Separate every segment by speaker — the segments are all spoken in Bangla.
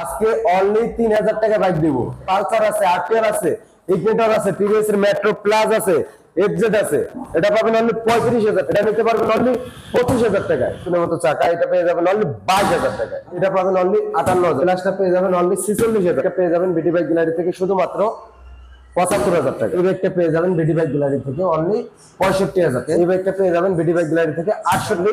Speaker 1: আজকে অনলি তিন হাজার টাকা বাইক দিব। পালসার আছে আছে আছে টিভিএস এর মেট্রো প্লাস আছে এটা পাবেন পঁয়ত্রিশ হাজার এটা পারবেন অনলি পঁচিশ হাজার টাকায়। চাকা এটা পেয়ে যাবেন অনলি হাজার টাকায়। এটা পাবেন অনলি আটান্ন পেয়ে যাবেন অনলি হাজার পেয়ে যাবেন থেকে শুধুমাত্র পঁচাত্তর হাজার টাকা। এই ব্যাগটা পেয়ে যাবেন বিডি বাইক গ্যালারি থেকে অনলি পঁয়ষট্টি হাজার টাকা। এই ব্যাগটা পেয়ে যাবেন বিডি বাইক গ্যালারি থেকে আটষট্টি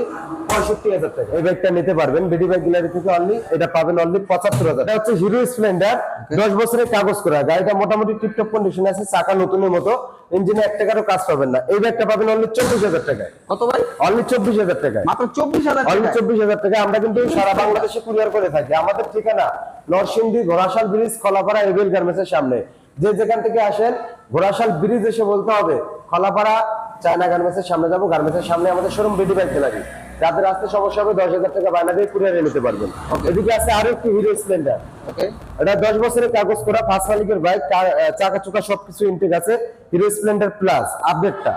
Speaker 1: পঁয়ষট্টি হাজার টাকা। এই ব্যাগটা নিতে পারবেন বিডি বাইক গ্যালারি থেকে অনলি এটা পাবেন অনলি পঁচাত্তর হাজার এটা হচ্ছে হিরো স্প্লেন্ডার দশ বছরের কাগজ করা। গাড়িটা মোটামুটি টিপটপ কন্ডিশন আছে চাকা নতুনের মতো। ইঞ্জিনে এক টাকারও কাজ পাবেন না। এই ব্যাগটা পাবেন অনলি চব্বিশ হাজার টাকায়।
Speaker 2: কত ভাই?
Speaker 1: অনলি চব্বিশ হাজার টাকায়।
Speaker 2: মাত্র চব্বিশ হাজার
Speaker 1: অনলি চব্বিশ হাজার টাকা আমরা কিন্তু সারা বাংলাদেশে কুরিয়ার করে থাকি। আমাদের ঠিকানা নরসিংদী ঘোড়াশাল ব্রিজ খলাপাড়া এবিএল গার্মেন্টসের সামনে। যে যেখান থেকে আসেন, ঘোড়াশাল ব্রিজ এসে বলতে হবে, খলাপাড়া, চায়না গার্মেন্টসের সামনে যাব গার্মেন্টসের সামনে আমাদের শোরুম বিডি ব্যাংক গ্যালারি যাদের আসতে সমস্যা হবে দশ হাজার টাকা বায়না দিয়ে কুরিয়ারে নিতে পারবেন। এদিকে আছে আরও একটি হিরো স্প্লেন্ডার এটা দশ বছরের কাগজ করা ফার্স্ট মালিকের বাইক চাকা চুকা সবকিছু ইনটেক আছে। হিরো স্প্লেন্ডার প্লাস আপডেটটা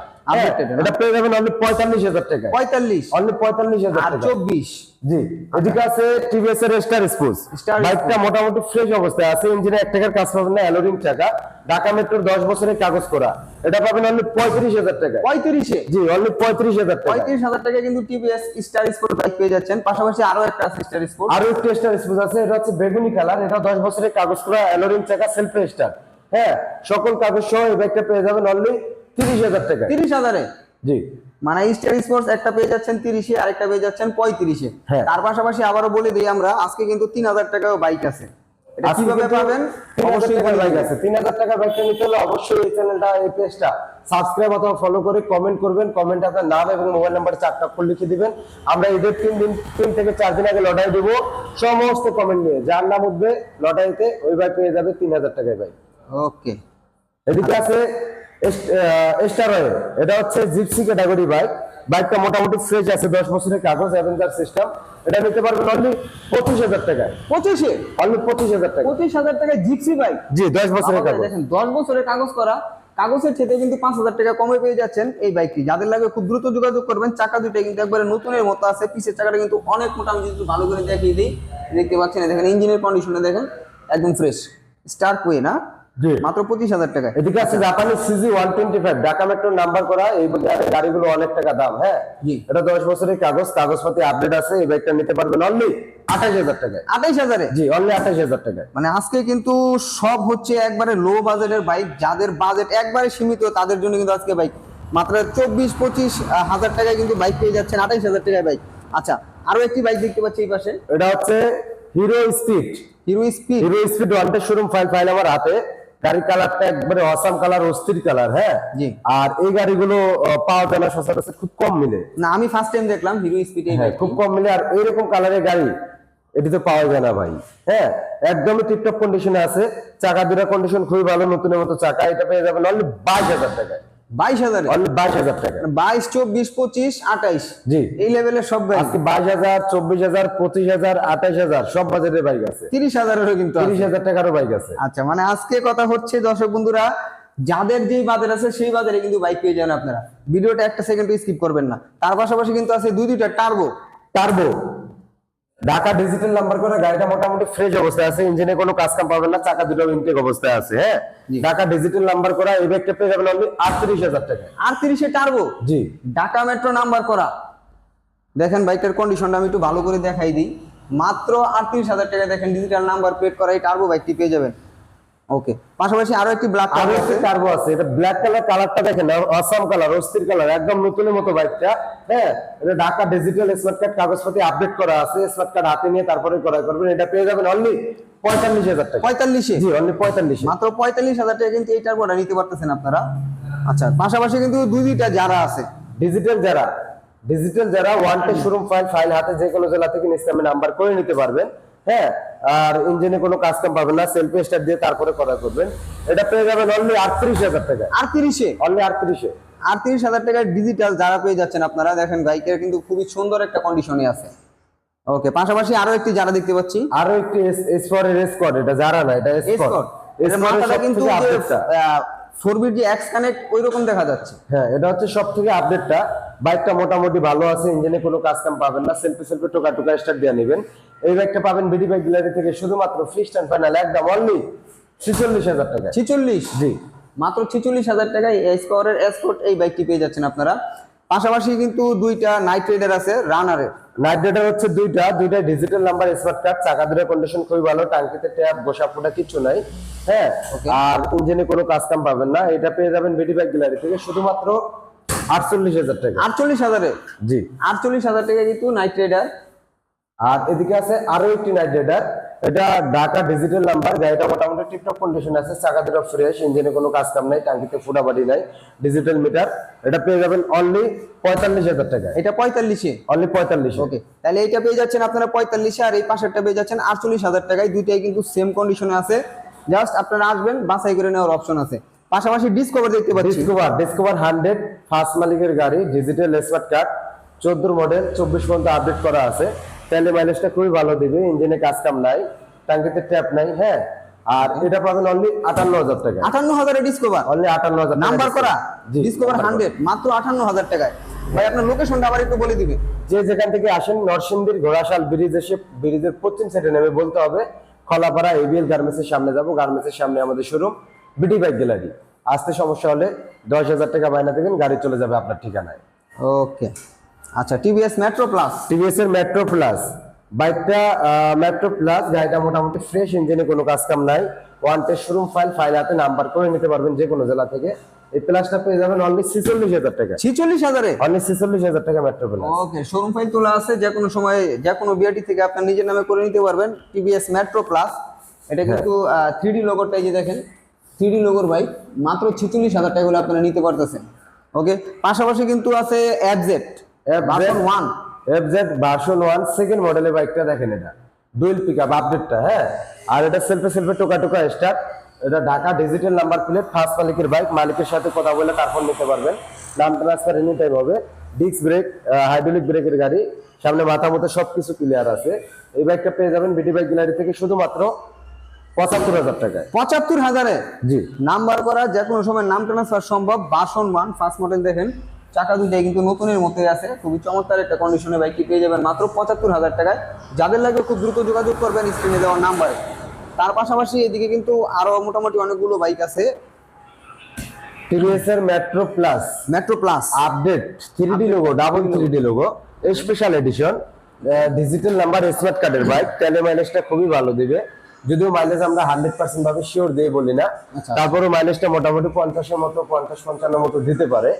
Speaker 1: এটা পেয়ে যাবেন অনলি পঁয়তাল্লিশ হাজার টাকা।
Speaker 2: পঁয়তাল্লিশ?
Speaker 1: অনলি পঁয়তাল্লিশ হাজার
Speaker 2: চব্বিশ?
Speaker 1: জি। এদিকে আছে টিভিএস এর স্টার স্পোর্টস বাইকটা মোটামুটি ফ্রেশ অবস্থায় আছে। ইঞ্জিনে এক টাকার কাজ পাবেন না অ্যালোরিং টাকা ঢাকা মেট্রোর দশ বছরের কাগজ করা। এটা পাবেন অনলি পঁয়ত্রিশ হাজার টাকা।
Speaker 2: পঁয়ত্রিশে?
Speaker 1: জি অনলি পঁয়ত্রিশ হাজার টাকা।
Speaker 2: পঁয়ত্রিশ হাজার টাকা কিন্তু টিভিএস স্টার স্পোর্ট বাইক পেয়ে যাচ্ছেন। পাশাপাশি আরও একটা আছে স্টার স্পোর্ট।
Speaker 1: আরও একটি স্টার স্পোর্টস আছে এটা হচ্ছে বেগুনি কালার এটা দশ বছরের কাগজ করা অ্যালোরিং টাকা সেলফ স্টার। হ্যাঁ সকল কাগজ সহ এই বাইকটা পেয়ে যাবেন অনলি তিরিশ হাজার টাকা
Speaker 2: তিরিশ হাজারে?
Speaker 1: জি।
Speaker 2: মানে স্টার স্পোর্টস একটা পেয়ে যাচ্ছেন তিরিশে আরেকটা পেয়ে যাচ্ছেন পঁয়ত্রিশে।
Speaker 1: হ্যাঁ।
Speaker 2: তার পাশাপাশি আবারও বলে দিই আমরা আজকে কিন্তু তিন হাজার টাকাও বাইক আছে। এটা কীভাবে পাবেন?
Speaker 1: 3000
Speaker 2: অবশ্যই
Speaker 1: বাইক আছে তিন হাজার টাকার বাইকটা নিতে হলে অবশ্যই এই চ্যানেলটা এই পেজটা সাবস্ক্রাইব অথবা ফলো করে কমেন্ট করবেন। কমেন্ট আপনার নাম এবং মোবাইল নাম্বার চারটা অক্ষর লিখে দিবেন। আমরা ঈদের তিন দিন তিন থেকে চার দিন আগে লটারি দেবো। সমস্ত কমেন্ট নিয়ে। যার নাম উঠবে লটারিতে ওই বাইক পেয়ে যাবে তিন হাজার টাকায় বাইক
Speaker 2: ওকে।
Speaker 1: এদিকে আছে স্টার এটা হচ্ছে জিপসি ক্যাটাগরি বাইক বাইকটা মোটামুটি ফ্রেশ আছে দশ বছরের কাগজ অ্যাভেঞ্জার সিস্টেম এটা নিতে পারবেন অনলি পঁচিশ হাজার টাকায়।
Speaker 2: পঁচিশে?
Speaker 1: অনলি পঁচিশ হাজার টাকা
Speaker 2: পঁচিশ হাজার টাকা জিপসি বাইক?
Speaker 1: জি দশ বছরের কাগজ।
Speaker 2: দেখেন দশ বছরের কাগজ করা। কাগজের থেকে কিন্তু পাঁচ হাজার টাকা কমে পেয়ে যাচ্ছেন এই বাইকটি। যাদের লাগবে খুব দ্রুত যোগাযোগ করবেন চাকা দুটো কিন্তু একবারে নতুনের মতো আছে। পিছের চাকাটা কিন্তু অনেক মোটা আমি যদি ভালো করে দেখিয়ে দিই। দেখতে পাচ্ছেন দেখেন ইঞ্জিনের কন্ডিশনে দেখেন একদম ফ্রেশ স্টার পুয়ে না? মাত্র পঁচিশ হাজার টাকা
Speaker 1: এদিকে আছে জাপানি CG one twenty five Dhaka মেট্রোর নাম্বার করা এই গাড়িগুলো অনেক টাকা দাম হ্যাঁ। এটা দশ বছরের কাগজ কাগজপাতি আপডেট আছে এই বাইকটা নিতে পারবেন অনলি আঠাশ হাজার টাকায়।
Speaker 2: আঠাইশ হাজারে?
Speaker 1: জি অনলি আঠাশ হাজার টাকায়।
Speaker 2: মানে আজকে কিন্তু সব হচ্ছে একবারে লো বাজেটের বাইক যাদের বাজেট একবারে সীমিত তাদের জন্য কিন্তু আজকে বাইক মাত্র চব্বিশ পঁচিশ হাজার টাকায় কিন্তু বাইক পেয়ে যাচ্ছেন আঠাইশ হাজার টাকায় বাইক আচ্ছা আরও একটি বাইক দেখতে পাচ্ছি এই পাশে।
Speaker 1: এটা হচ্ছে hero speed
Speaker 2: hero speed
Speaker 1: hero speed ওয়ানটা শোরুম ফাইল ফাইল আমার হাতে। গাড়ির কালারটা একবারে অসাম কালার অস্থির কালার হ্যাঁ?
Speaker 2: জি।
Speaker 1: আর এই গাড়িগুলো পাওয়া যায় না সচরাচর খুব কম মিলে।
Speaker 2: না আমি ফার্স্ট টাইম দেখলাম হিরো স্পিডে
Speaker 1: হ্যাঁ খুব কম মিলে আর এইরকম কালারের গাড়ি এটি তো পাওয়া যায় না ভাই হ্যাঁ? একদমই টিপটপ কন্ডিশনে আছে চাকা দুটা কন্ডিশন খুবই ভালো নতুনের মতো চাকা এটা পেয়ে যাবে অনলি বাইশ হাজার টাকায়।
Speaker 2: বাইশ হাজারে
Speaker 1: বাইশ হাজার টাকা।
Speaker 2: বাইশ চব্বিশ পঁচিশ আঠাইশ।
Speaker 1: জি।
Speaker 2: এই লেভেলের সব
Speaker 1: আজকে বাইশ হাজার চব্বিশ হাজার পঁচিশ হাজার হাজার সব বাজেটের বাইক আছে।
Speaker 2: তিরিশ হাজারেরও কিন্তু
Speaker 1: তিরিশ হাজার টাকারও বাইক আছে।
Speaker 2: আচ্ছা মানে আজকে কথা হচ্ছে দর্শক বন্ধুরা যাদের যেই বাজার আছে সেই বাজারে কিন্তু বাইক পেয়ে যান আপনারা। ভিডিওটা একটা সেকেন্ড স্কিপ করবেন না। তার পাশাপাশি কিন্তু আছে দুই দুইটা turbo
Speaker 1: turbo Dhaka digital number করে গাড়িটা মোটামুটি ফ্রেশ অবস্থায় আছে ইঞ্জিনে কোনো কাজ কাম পাবেন না চাকা দুটো ইনটেক অবস্থায় আছে হ্যাঁ। ঢাকা ডিজিটাল নাম্বার করা এই ব্যাগটা পেয়ে যাবেন অনলি আটত্রিশ হাজার টাকা।
Speaker 2: আটত্রিশে তিরিশে turbo
Speaker 1: G.
Speaker 2: Dhaka metro number করা। দেখেন বাইকটার কন্ডিশনটা আমি একটু ভালো করে দেখাই দিই। মাত্র আটত্রিশ হাজার টাকা দেখেন ডিজিটাল নাম্বার পেড করা এই টার্বো বাইকটি পেয়ে যাবেন। ওকে পাশাপাশি আরও একটি ব্ল্যাক কালার আছে।
Speaker 1: টার্বো আছে। এটা ব্ল্যাক কালার কালারটা দেখেন অসাম কালার অস্থির কালার একদম নতুনের মতো বাইকটা হ্যাঁ? এটা ঢাকা ডিজিটাল স্মার্ট কার্ড কাগজপাতি আপডেট করা আছে। স্মার্ট কার্ড হাতে নিয়ে তারপরে ক্রয় করবেন। এটা পেয়ে যাবেন অনলি পঁয়তাল্লিশ হাজার টাকা।
Speaker 2: পঁয়তাল্লিশে?
Speaker 1: জি অনলি পঁয়তাল্লিশ।
Speaker 2: মাত্র পঁয়তাল্লিশ হাজার টাকা কিন্তু এই টার্বোটা নিতে পারতেছেন আপনারা। আচ্ছা পাশাপাশি কিন্তু দুই দুইটা যারা আছে।
Speaker 1: ডিজিটাল যারা। ডিজিটাল যারা ওয়ান টে শোরুম ফাইল ফাইল হাতে যে কোনো জেলা থেকে নিস্তামে নাম্বার করে নিতে পারবেন। হ্যাঁ? আর ইঞ্জিনে কোনো কাজ কাম পাবেন না সেলফি স্টার্ট দিয়ে তারপরে করা করবেন। এটা পেয়ে যাবেন অনলি আটত্রিশ হাজার টাকা।
Speaker 2: আর তিরিশে
Speaker 1: অনলি আটত্রিশে
Speaker 2: আর তিরিশ হাজার টাকার ডিজিটাল যারা পেয়ে যাচ্ছেন আপনারা দেখেন বাইকের কিন্তু খুবই সুন্দর একটা কন্ডিশনে আছে। ওকে পাশাপাশি আরও একটি যারা দেখতে পাচ্ছি।
Speaker 1: আরও একটি এস ফর এর স্কোয়াড এটা যারা না এটা
Speaker 2: এসকট
Speaker 1: স্কোয়াড
Speaker 2: এর মাথাটা কিন্তু ফোর বিট যে এক্স কানেক্ট ওই রকম দেখা যাচ্ছে।
Speaker 1: হ্যাঁ এটা হচ্ছে সব থেকে আপডেটটা বাইকটা মোটামুটি ভালো আছে ইঞ্জিনে কোনো কাজ কাম পাবেন না সেলফি সেলফি টোকা টোকা স্টার্ট দিয়ে নেবেন। এই বাইকটা পাবেন বিডি বাইক গ্যালারি থেকে শুধুমাত্র ফিক্সড অ্যান্ড ফাইনাল একদম অনলি ছিচল্লিশ হাজার টাকা।
Speaker 2: ছিচল্লিশ?
Speaker 1: জি।
Speaker 2: মাত্র ছিচল্লিশ হাজার টাকায় এস পাওয়ারের এসকোট এই বাইকটি পেয়ে যাচ্ছেন আপনারা। পাশাপাশি কিন্তু দুইটা নাইট রাইডার আছে রানারের
Speaker 1: নাইট ডেটার হচ্ছে দুইটা দুইটা ডিজিটাল নাম্বার স্মার্ট কার্ড চাকা দুটো কন্ডিশন খুবই ভালো টাঙ্কিতে ট্যাপ বসা ফোটা কিছু নাই। হ্যাঁ. আর ইঞ্জিনে কোনো কাজ কাম পাবেন না এটা পেয়ে যাবেন বিডি বাইক গ্যালারি থেকে শুধুমাত্র আটচল্লিশ হাজার টাকা।
Speaker 2: আটচল্লিশ হাজারে?
Speaker 1: জি।
Speaker 2: আটচল্লিশ হাজার টাকা কিন্তু নাইট রাইডার
Speaker 1: আর এদিকে আছে আরও একটি নাইট রাইডার এটা ঢাকা ডিজিটাল নাম্বার গাড়িটা মোটামুটি টিপটপ কন্ডিশন আছে চাকা দুটো ফ্রেশ ইঞ্জিনে কোনো কাজ কাম নাই টাঙ্কিতে ফুটা বাড়ি নাই ডিজিটাল মিটার এটা পেয়ে যাবেন অনলি পঁয়তাল্লিশ হাজার টাকা।
Speaker 2: এটা পঁয়তাল্লিশে?
Speaker 1: অনলি পঁয়তাল্লিশ।
Speaker 2: ওকে তাহলে এইটা পেয়ে যাচ্ছেন আপনারা পঁয়তাল্লিশে আর এই পাশেরটা পেয়ে যাচ্ছেন আটচল্লিশ হাজার টাকায়। দুইটাই কিন্তু সেম কন্ডিশনে আছে। জাস্ট আপনারা আসবেন বাছাই করে নেওয়ার অপশন আছে। পাশাপাশি ডিসকভার দেখতে পাচ্ছি।
Speaker 1: ডিসকভার ডিসকভার হান্ড্রেড ফার্স্ট মালিকের গাড়ি ডিজিটাল স্মার্ট কার্ড চোদ্দ মডেল চব্বিশ পর্যন্ত আপডেট করা আছে। তেলে মাইলেজটা খুবই ভালো দিবে ইঞ্জিনে কাজ কাম নাই টাঙ্কিতে ট্যাপ নাই হ্যাঁ? আর এটা পাবেন অনলি আটান্ন হাজার টাকা
Speaker 2: আটান্ন হাজারে ডিসকভার
Speaker 1: অনলি আটান্ন হাজার
Speaker 2: নাম্বার করা। ডিসকভার। হান্ড্রেড মাত্র আটান্ন হাজার টাকায়। ভাই আপনার লোকেশনটা আবার একটু বলে দিবেন।
Speaker 1: যে যেখান থেকে আসেন নরসিংদীর ঘোড়াশাল ব্রিজ এসে ব্রিজের পশ্চিম সাইডে নেমে বলতে হবে খলাপাড়া এবিএল গার্মেন্টসের সামনে যাব গার্মেন্টসের সামনে আমাদের শোরুম বিডি বাইক গ্যালারি আসতে সমস্যা হলে দশ হাজার টাকা বায়না দেবেন গাড়ি চলে যাবে আপনার ঠিকানায়।
Speaker 2: ওকে আচ্ছা টিভিএস মেট্রো প্লাস
Speaker 1: টিভিএস এর মেট্রো প্লাস বাইকটা মেট্রো প্লাস গাড়িটা মোটামুটি ফ্রেশ ইঞ্জিনে কোনো কাজ কাম নাই। One test showroom file file হাতে নাম্বার করে নিতে পারবেন যে কোনো জেলা থেকে। এই প্লাসটা পেয়ে যাবেন অনলি ছিচল্লিশ হাজার টাকা।
Speaker 2: ছিচল্লিশ হাজারে?
Speaker 1: অনলি ছিচল্লিশ হাজার টাকা metro plus
Speaker 2: okay showroom file তোলা আছে যে কোনো সময় যে কোনো বিআরটি থেকে আপনার নিজের নামে করে নিতে পারবেন। টিভিএস মেট্রো প্লাস এটা কিন্তু থ্রি ডি লোগোটা যে দেখেন থ্রি ডি লোগোর বাইক মাত্র ছিচল্লিশ হাজার টাকা হলে আপনারা নিতে পারতেছেন। ওকে পাশাপাশি কিন্তু আছে অ্যাডজেট version one
Speaker 1: FZ version one second মডেলের বাইকটা দেখেন এটা। ডুয়েল আপডেটটা হ্যাঁ? আর এটা সেলফে সেলফে টোকা টোকা স্টার্ট এটা Dhaka digital number plate first মালিকের বাইক মালিকের সাথে কথা বলে তারপর নিতে পারবেন। নাম ট্রান্সফার এনি টাইম হবে। ডিস্ক ব্রেক হাইড্রোলিক ব্রেকের গাড়ি। সামনে মাথা মতো সবকিছু ক্লিয়ার আছে। এই বাইকটা পেয়ে যাবেন বিটি বাইক গ্যালারি থেকে শুধুমাত্র পঁচাত্তর হাজার টাকায়।
Speaker 2: পঁচাত্তর হাজারে?
Speaker 1: জি।
Speaker 2: নাম্বার করা যে কোনো সময় নাম ট্রান্সফার সম্ভব। বাসন ওয়ান ফার্স্ট মডেল দেখেন। চাকা দুটাই কিন্তু নতুনের মতোই আছে। খুবই চমৎকার একটা কন্ডিশনে বাইকটি পেয়ে যাবেন মাত্র পঁচাত্তর হাজার টাকায়। যাদের লাগবে খুব দ্রুত যোগাযোগ করবেন স্ক্রিনে দেওয়ার নাম্বারে তার পাশাপাশি এদিকে কিন্তু আরও মোটামুটি অনেকগুলো বাইক আছে।
Speaker 1: টিভিএস এর metro plus
Speaker 2: metro plus
Speaker 1: update three D logo double three D logo special edition digital number smart কার্ডের বাইক তেলে মাইলেজটা খুবই ভালো দিবে। যদিও মাইলেজ আমরা হান্ড্রেড পার্সেন্ট ভাবে শিওর দিয়ে বলি না
Speaker 2: আচ্ছা।
Speaker 1: তারপরে মাইলেজটা মোটামুটি পঞ্চাশের মতো পঞ্চাশ পঞ্চান্ন মতো দিতে পারে।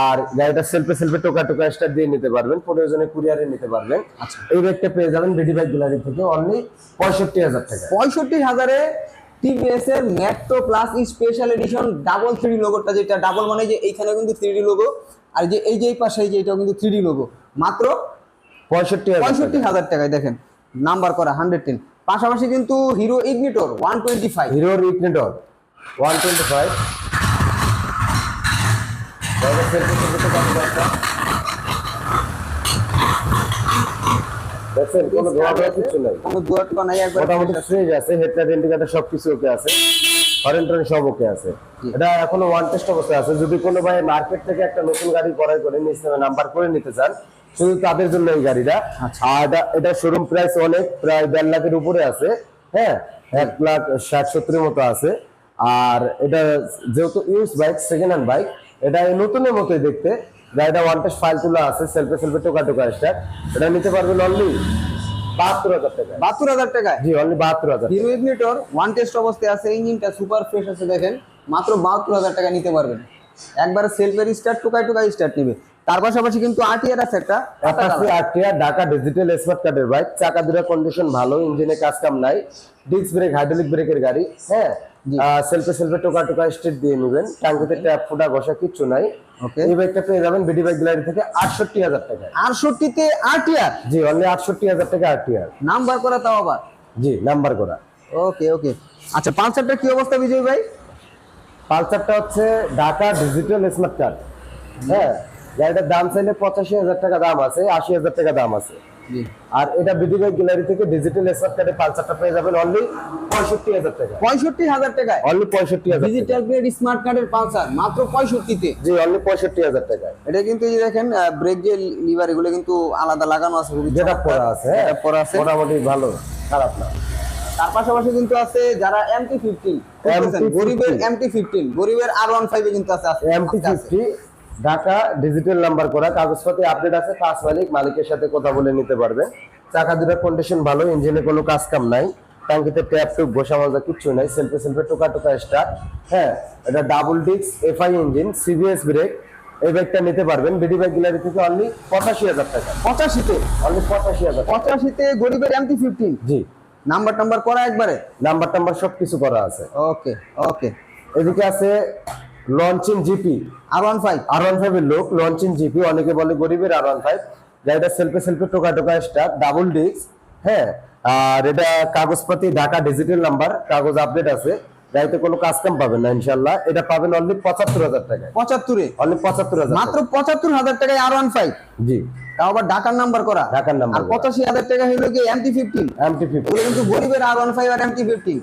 Speaker 1: আর গাড়িটা সেলফে সেলফে টোকা টোকা স্টার দিয়ে নিতে পারবেন প্রয়োজনে কুরিয়ারে নিতে পারবেন।
Speaker 2: আচ্ছা।
Speaker 1: এই বাইকটা পেয়ে যাবেন বিডি বাইক গ্যালারি থেকে অনলি পঁয়ষট্টি হাজার টাকা।
Speaker 2: পঁয়ষট্টি হাজারে টিভিএস এর metro plus special edition double three লোগোটা যেটা ডাবল মানে যে এইখানে কিন্তু থ্রি লোগো আর যে এই যে এই পাশে এই যে এটাও কিন্তু থ্রি লোগো মাত্র
Speaker 1: পঁয়ষট্টি
Speaker 2: পঁয়ষট্টি হাজার টাকায় দেখেন নাম্বার করা হান্ড্রেড টেন পাশাপাশি কিন্তু Hero Ignitor one twenty five
Speaker 1: হিরোর ইগনিটর ওয়ান টোয়েন্টি ফাইভ সবকিছু ওকে আছে। সব ওকে আছে। এটা এখনও ওয়ান টেস্ট অবস্থায় আছে। যদি কোনো ভাই মার্কেট থেকে একটা নতুন গাড়ি ক্রয় করে নিজ নাম্বার করে নিতে চান শুধু তাদের জন্য এই গাড়িটা আর এটা শোরুম প্রাইস অনেক প্রায় দেড় লাখের উপরে আছে। হ্যাঁ এক লাখ ষাট সত্তরের মতো আছে। আর এটা যেহেতু use bike second hand bike এটা নতুনের মতোই দেখতে। গাড়িটা ওয়ান টেস্ট ফাইল তোলা আছে সেলফে সেলফে টোকা টোকা স্টার্ট এটা নিতে পারবেন অনলি বাহাত্তর হাজার
Speaker 2: বাহাত্তর হাজার টাকায়?
Speaker 1: জি অনলি বাহাত্তর হাজার
Speaker 2: হিরো ইগনিটর ওয়ান টেস্ট অবস্থায় আছে ইঞ্জিনটা সুপার ফ্রেশ আছে দেখেন। মাত্র বাহাত্তর হাজার টাকা নিতে পারবেন। একবারে সেলফের স্টার্ট টোকায় টোকায় স্টার্ট নেবে। তার পাশাপাশি কিন্তু আরটিআর আছে একটা
Speaker 1: Apache RTR Dhaka digital smart কার্ডের বাইক চাকা দুটো কন্ডিশন ভালো ইঞ্জিনে কাজ কাম নাই। ডিস্ক ব্রেক হাইড্রোলিক ব্রেকের গাড়ি হ্যাঁ? সেলফে সেলফে টোকা টোকা স্টেট দিয়ে নেবেন। টাঙ্কিতে ট্যাপ ফুটা ঘষা কিচ্ছু নাই।
Speaker 2: ওকে
Speaker 1: এই বাইকটা পেয়ে যাবেন বিডি বাইক গ্যালারি থেকে আটষট্টি হাজার টাকা
Speaker 2: আটষট্টিতে আরটিআর
Speaker 1: জি অনলি আটষট্টি হাজার টাকা আরটিআর
Speaker 2: নাম্বার করা তাও আবার?
Speaker 1: জি নাম্বার করা।
Speaker 2: ওকে ওকে আচ্ছা পালসারটা কি অবস্থা বিজয় ভাই?
Speaker 1: পালসারটা হচ্ছে ঢাকা ডিজিটাল স্মার্ট কার্ড হ্যাঁ? গাড়িটার দাম চাইলে পঁচাশি হাজার টাকা দাম আছে আশি হাজার টাকা দাম আছে। আর এটা বিডি গ্যালারি থেকে ডিজিটাল স্মার্ট কার্ডে পালসারটা পেয়ে যাবেন অনলি পঁয়ষট্টি হাজার টাকা।
Speaker 2: পঁয়ষট্টি হাজার টাকায়?
Speaker 1: অনলি পঁয়ষট্টি হাজার
Speaker 2: ডিজিটাল প্লেট স্মার্ট কার্ডের পালসার মাত্র পঁয়ষট্টিতে?
Speaker 1: জি অনলি পঁয়ষট্টি হাজার টাকায়।
Speaker 2: এটা কিন্তু এই যে দেখেন ব্রেক যে লিভার এগুলো কিন্তু আলাদা লাগানো আছে
Speaker 1: যেটা পড়া আছে
Speaker 2: Setup আছে।
Speaker 1: মোটামুটি ভালো খারাপ না।
Speaker 2: তার পাশাপাশি কিন্তু আছে যারা এমটি ফিফটিন
Speaker 1: MT-15
Speaker 2: গরিবের এমটি ফিফটিন গরিবের আর ওয়ান ফাইভে কিন্তু আছে
Speaker 1: MT. Fifty Dhaka digital number করা কাগজপাতি আপডেট আছে পাঁচ মালিক মালিকের সাথে কথা বলে নিতে পারবে। চাকা দুটার কন্ডিশন ভালো ইঞ্জিনে কোনো কাজ কাম নাই ট্যাঙ্কিতে ট্যাপ টুপ বসা মাজা কিচ্ছু নাই সেলফে সেলফে টোকা টোকা স্টার্ট হ্যাঁ এটা ডাবল ডিক্স এফআই ইঞ্জিন সিবিএস ব্রেক এই বাইকটা নিতে পারবেন। বিডি বাইক গ্যালারি থেকে অনলি পঁচাশি হাজার টাকা।
Speaker 2: পঁচাশিতে?
Speaker 1: অনলি পঁচাশি হাজার
Speaker 2: পঁচাশিতে গরিবের এমটি ফিফটিন
Speaker 1: জি।
Speaker 2: নাম্বার টাম্বার করা একবারে?
Speaker 1: নাম্বার টাম্বার সব কিছু করা আছে।
Speaker 2: ওকে ওকে
Speaker 1: এদিকে আছে launching GP
Speaker 2: R one five
Speaker 1: R one ফাইভের লোক লঞ্চিং জিপি অনেকে বলে গরিবের আর ওয়ান ফাইভ গাড়িটা সেলফে সেলফে টোকা টোকা স্টার ডাবল ডিস্ক হ্যাঁ? আর এটা কাগজপাতি ঢাকা ডিজিটাল নাম্বার কাগজ আপডেট আছে। গাড়িতে কোনো কাজ কাম পাবেন না ইনশাল্লাহ এটা পাবেন অনলি পঁচাত্তর হাজার টাকায়।
Speaker 2: পঁচাত্তরে?
Speaker 1: অনলি পঁচাত্তর হাজার
Speaker 2: মাত্র পঁচাত্তর হাজার টাকায় আর ওয়ান ফাইভ
Speaker 1: জি।
Speaker 2: তাও আবার ঢাকার নাম্বার করা।
Speaker 1: ঢাকার নাম্বার
Speaker 2: পঁচাশি হাজার টাকা হলো কি এমটি ফিফটিন
Speaker 1: এমটি ফিফটি
Speaker 2: ওগুলো কিন্তু গরিবের আর ওয়ান ফাইভ আর এমটি ফিফটিন